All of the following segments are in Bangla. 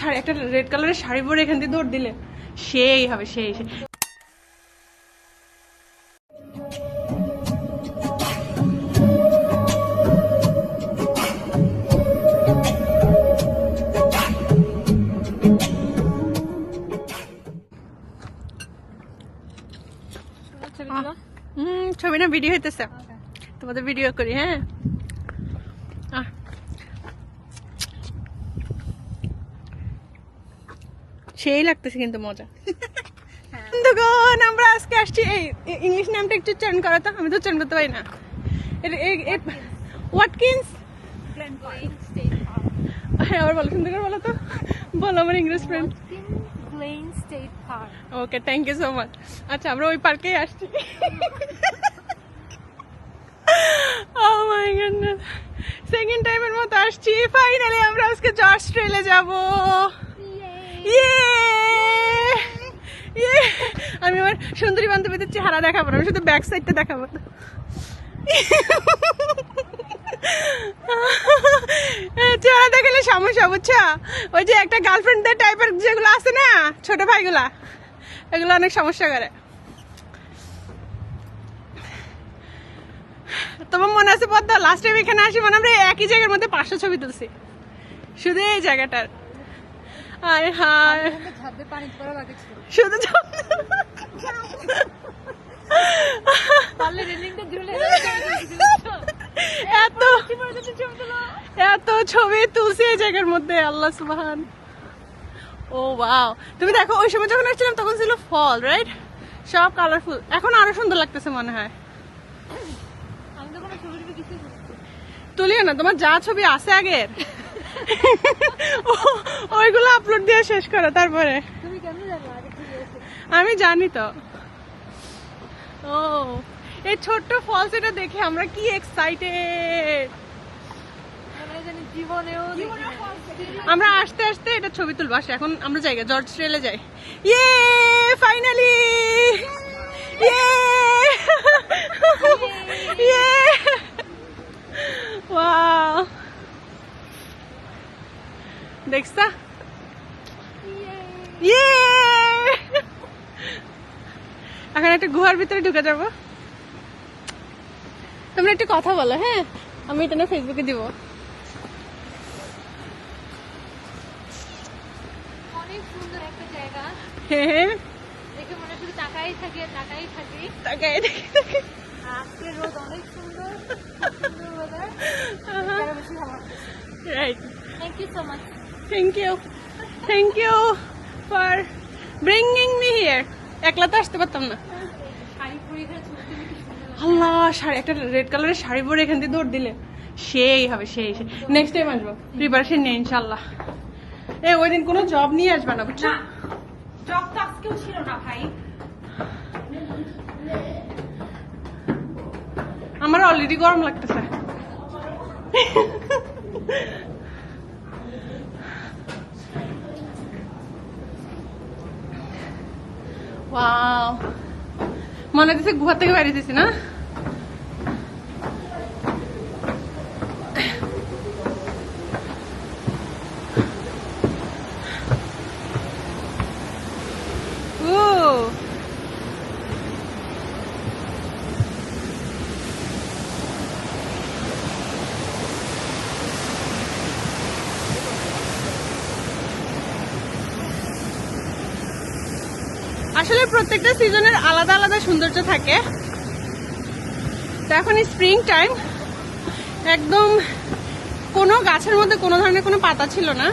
শাড়ি একটা রেড কালারের শাড়ি পরে এখান দিয়ে দৌড় দিলে। সেই হবে সেই সেই। ছবি না ভিডিও হইতেছে। তোমাদের ভিডিও করি হ্যাঁ? সেই লাগতেছে কিন্তু মজা। বন্ধুগণ আমরা আজকে আসছি এই ইংলিশ নামটা একটু চার্ন করো তো আমি তো চার্ন করতে পারি না। ওয়াটকিন্স হ্যাঁ আবার বলো সুন্দর করে বলো তো। বলো আমার English friend. Okay thank you so much আচ্ছা আমরা ওই পার্কেই আসছি। সেকেন্ড টাইমের মতো আসছি। ফাইনালি আমরা আজকে জর্জ ট্রেলে যাব। আমি আমার সুন্দরী বান্ধবীদের চেহারা দেখাবো না, আমি শুধু ব্যাক সাইডটা দেখাবো। চেহারা দেখালে সমস্যা, বুঝছ? ওই যে একটা গার্লফ্রেন্ডদের টাইপের যেগুলো আছে না, ছোট ভাইগুলা, এগুলো অনেক সমস্যা করে। তোমার মনে আছে পদ্মা? লাস্ট টাইম এখানে আসি মানে আমরা একই জায়গার মধ্যে পাঁচশো ছবি তুলছি। শুধু এই জায়গাটার। হায় ছিল। শুধু এত এত ছবি তুলছি এই জায়গার মধ্যে আল্লাহ সুবহান। ও ওয়াও। তুমি দেখো ওই সময় যখন আসছিলাম তখন ছিল ফল রাইট সব কালারফুল এখন আরও সুন্দর লাগতেছে মনে হয়। তুলিও না তোমার যা ছবি আছে আগের। ওইগুলো আপলোড দিয়ে শেষ করো তারপরে। আমি জানি তো। ও এই ছোট্ট ফলস এটা দেখে আমরা কি এক্সাইটেড মনে। আমরা আসতে আসতে এটা ছবি তুলবো আসে। এখন আমরা জায়গা জর্জ ট্রেলে যাই। ইয়ে ফাইনালি ইয়ে ইয়ে ওয়াও দেখছা এখন একটা গুহার ভিতরে ঢুকে যাব। তোমরা একটু কথা বলো হ্যাঁ? আমি এটা না ফেসবুকে দিব। অনেক সুন্দর একটা জায়গা। হ্যাঁ হ্যাঁ। দেখে মনে শুধু তাকাই থাকি তাকাই থাকি। তাকায় দেখি দেখি আর আজকের রোদ অনেক সুন্দর খুব সুন্দর ওয়েদার Uh-huh. বেশি ভালো right thank you so much thank you thank you for bringing me here একলা তো আসতে পারতাম না। আল্লাহ শাড়ি একটা রেড কালারের শাড়ি পরে এখান দিয়ে দৌড় দিলে। সেই হবে সেই সেই। নেক্সট টাইম আসব। প্রিপারেশন নিয়ে ইনশাল্লাহ এ ওই দিন কোনো জব নিয়ে আসবে না বুঝছ? জব তো আজকেও ছিল না ভাই। আমার অলরেডি গরম লাগতেছে। মনে হচ্ছে গুহা থেকে বাইরে না? আসলে প্রত্যেকটা সিজনের আলাদা আলাদা সৌন্দর্য থাকে। তো এখন স্প্রিং টাইম একদম কোনো গাছের মধ্যে কোনো ধরনের কোনো পাতা ছিল না।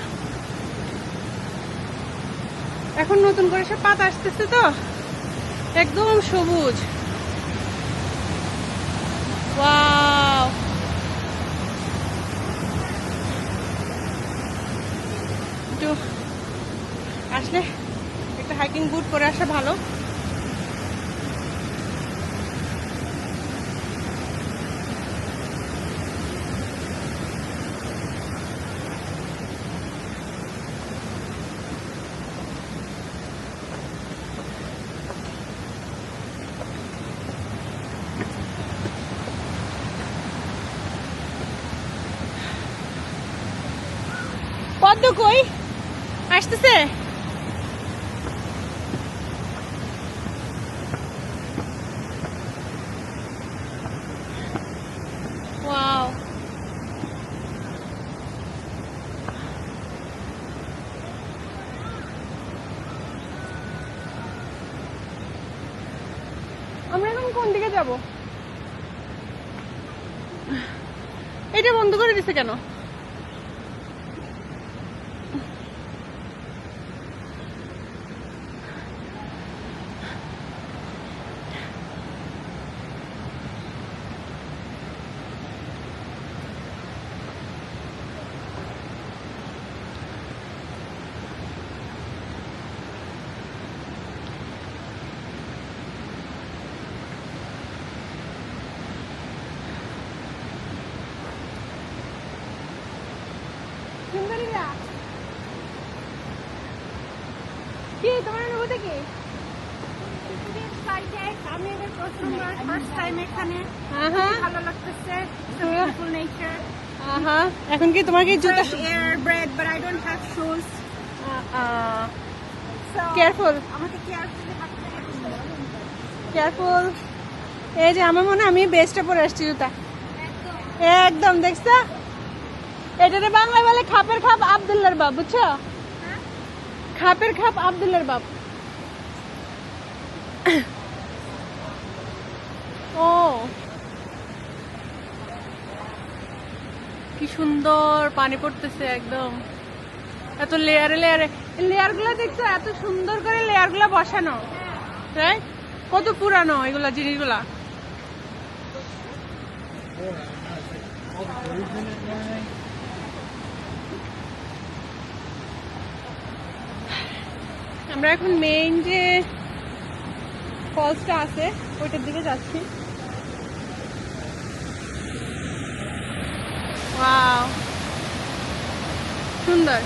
এখন নতুন করে সব পাতা আসতেছে তো, একদম সবুজ। আসলে হাইকিং বুট পরে আসা ভালো। পদ্ম কই? হয়েছে ওয়াও আমরা এখন কোন দিকে যাব? এটা বন্ধ করে দিছে কেন? কি তোমার অনুভূতি কি? আমি এদের প্রথমবার ফার্স্ট টাইম এখানে। ভালো লাগতেছে বিউটিফুল নেচার এখন কি তোমার কি জুতা এয়ার bread but I don't have shoes careful আমাকে কেয়ারফুলি হাঁটতে কেয়ারফুল এই যে আমার মনে হয় আমি বেস্টে পরে আসছি জুতা। একদম। দেখছ? এটারে বাংলায় বলে খাপের খাপ আবদুল্লার বাপ বুঝছ? খাপের খাপ আবদুল্লার বাপ। ও। কি সুন্দর পানি পড়তেছে একদম। এত লেয়ারে লেয়ারে লেয়ারগুলো দেখছ, এত সুন্দর করে লেয়ারগুলো বসানো। কত পুরানো এগুলা জিনিসগুলা। আমরা এখন মেইন যে ফলসটা আছে ওইটার দিকে যাচ্ছি। সুন্দর।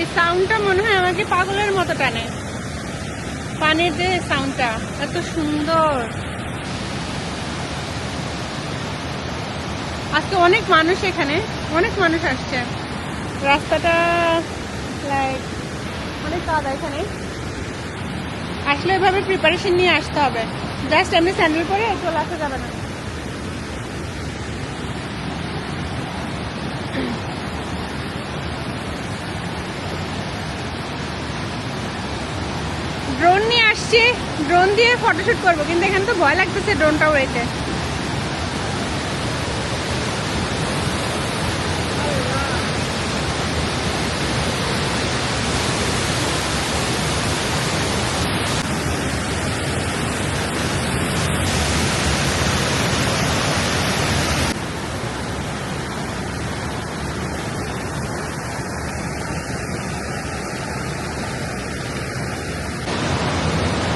এই সাউন্ডটা মনে হয় আমাকে পাগলের মতো টানে। পানির যে সাউন্ডটা এত সুন্দর। আজকে অনেক মানুষ এখানে, অনেক মানুষ আসছে। রাস্তাটা লাইক অনেক কাদা এখানে। আসলে এভাবে প্রিপারেশন নিয়ে আসতে হবে। জাস্ট এমনি স্যান্ডেল পরে চলে আসা যাবে না ড্রোন নিয়ে আসছি ড্রোন দিয়ে ফটোশ্যুট করব কিন্তু এখানে তো ভয় লাগতেছে ড্রোনটাও উড়াইতে